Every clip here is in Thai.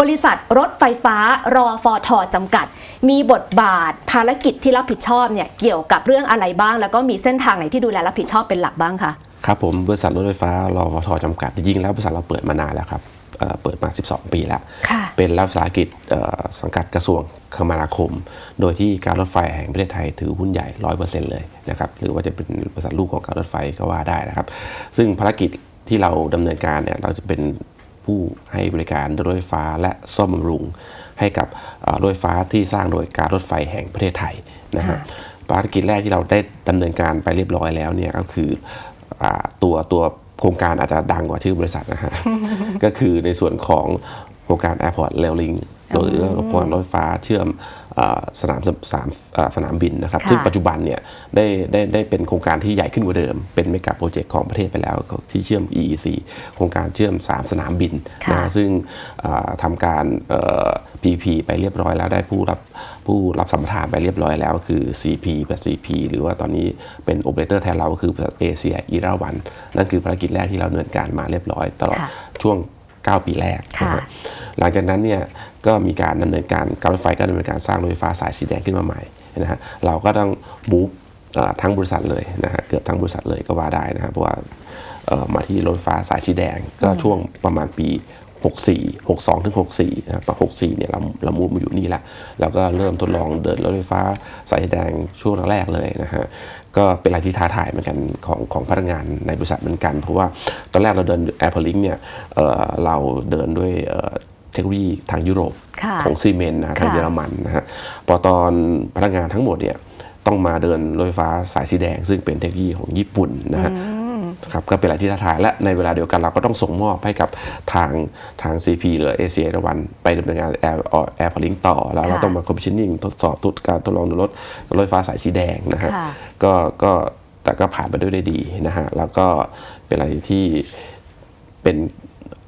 บริษัทรถไฟฟ้ารอฟอทอจำกัด มีบทบาทภารกิจที่รับผิดชอบเนี่ยเกี่ยวกับเรื่องอะไรบ้าง แล้วก็มีเส้นทางไหนที่ดูแลรับผิดชอบเป็นหลักบ้างคะครับผมบริษัทรถไฟฟ้ารอฟทจำกัดจริงๆแล้วบริษัทเราเปิดมานานแล้วครับเอ่อเปิดมา 12 ปีแล้วค่ะเป็นรัฐวิสาหกิจเอ่อสังกัดกระทรวงคมนาคม โดยที่การรถไฟแห่งประเทศไทยถือหุ้นใหญ่ 100%เลยนะครับ หรือว่าจะเป็นบริษัทลูกของการรถไฟก็ว่าได้นะครับ ซึ่งภารกิจที่เราดำเนินการเนี่ยเราจะเป็น ผู้ให้บริการรถไฟฟ้าและซ่อมบำรุง ให้กับเอ่อรถไฟฟ้าที่สร้างโดยการรถไฟแห่งประเทศไทยนะฮะค่ะภารกิจแรกที่เราได้ดำเนินการไปเรียบร้อยแล้วเนี่ยก็คืออาตัวตัวโครงการอาจจะดังกว่าชื่อบริษัทนะฮะก็คือในส่วนของโครงการ Airport Rail Link โดยโครงการรถไฟฟ้าเชื่อมอ่าสนามสสามอ่าสนามบินนะครับค่ะซึ่งปัจจุบันเนี่ยได้ได้ได้เป็นโครงการที่ใหญ่ขึ้นกว่าเดิม เป็นเมกะโปรเจกต์ของประเทศไปแล้วที่เชื่อม EEC โครงการเชื่อม 3 สนามบินค่ะนะฮะซึ่งอ่าทำการเอ่อ PP ไปเรียบร้อยแล้วได้ผู้รับผู้รับสัมปทานไปเรียบร้อยแล้วคือ CP กับ CP หรือว่าตอนนี้เป็นโอเปอเรเตอร์แทนเราก็คือบริษัทเอเชียอีราวัน นั่นคือภารกิจแรกที่เราดำเนินการมาเรียบร้อย ตลอดค่ะช่วง 9 ปีแรกนะค่ะฮะ หลังจากนั้นเนี่ยก็มีการดำเนินการการรถไฟก็ดำเนินการสร้างรถไฟฟ้าสายสีแดงขึ้นมาใหม่นะฮะเราก็ต้องบู๊ทั้งบริษัทเลยนะฮะเกือบทั้งบริษัทเลยก็ว่าได้นะครับเพราะว่ามาที่รถไฟฟ้าสายสีแดงก็ช่วงประมาณปี 64 62 ถึง 64นะครับ64 เนี่ยเราเรามูฟมาอยู่นี่ละแล้วก็เริ่มทดลองเดินรถไฟฟ้าสายสีแดงช่วงแรกเลยนะฮะก็เป็นอะไรที่ท้าทายเหมือนกันของของพนักงานในบริษัทเหมือนกัน เพราะว่าตอนแรกเราเดิน Airport Link เนี่ยเเราเดินด้วย เอ่อเทคโนโลยีทางยุโรปค่ะของซีเมนต์นะทางค่ะเยอรมันนะฮะพอตอนพนักงานทั้งหมดเนี่ยต้องมาเดินรถไฟฟ้าสายสีแดง ซึ่งเป็นเทคโนโลยีของญี่ปุ่นนะฮะครับก็เป็นอะไรที่ท้าทายและในเวลาเดียวกันเราก็ต้องส่งมอบให้กับทางทาง CP หรือเอเชียตะวันไปดำเนินงานแอร์แอร์พลิงต่อ แล้วเราค่ะต้องมาคอมมิชชั่นนิ่งทดสอบทดการทดลองรถรถไฟฟ้าสายสีแดงนะฮะค่ะก็ก็แต่ก็ผ่านไปด้วยได้ดีนะฮะแล้วก็เป็นอะไรที่เป็น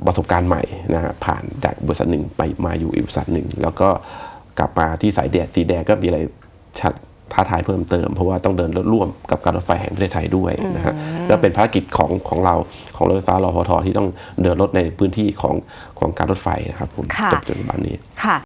ประสบการณ์ใหม่นะฮะผ่านจากบริษัทหนึ่งไปมาอยู่อีกบริษัทหนึ่ง แล้วก็กลับมาที่สายแดดสีแดงก็มีอะไรชัดท้าทายเพิ่มเติม เพราะว่าต้องเดินรถร่วมกับการรถไฟแห่งประเทศไทยด้วยนะฮะก็เป็นภารกิจของของเราของรถไฟฟ้ารอฟทที่ต้องเดินรถในพื้นที่ของของการรถไฟนะครับผมค่ะจนปัจจุบันนี้ค่ะ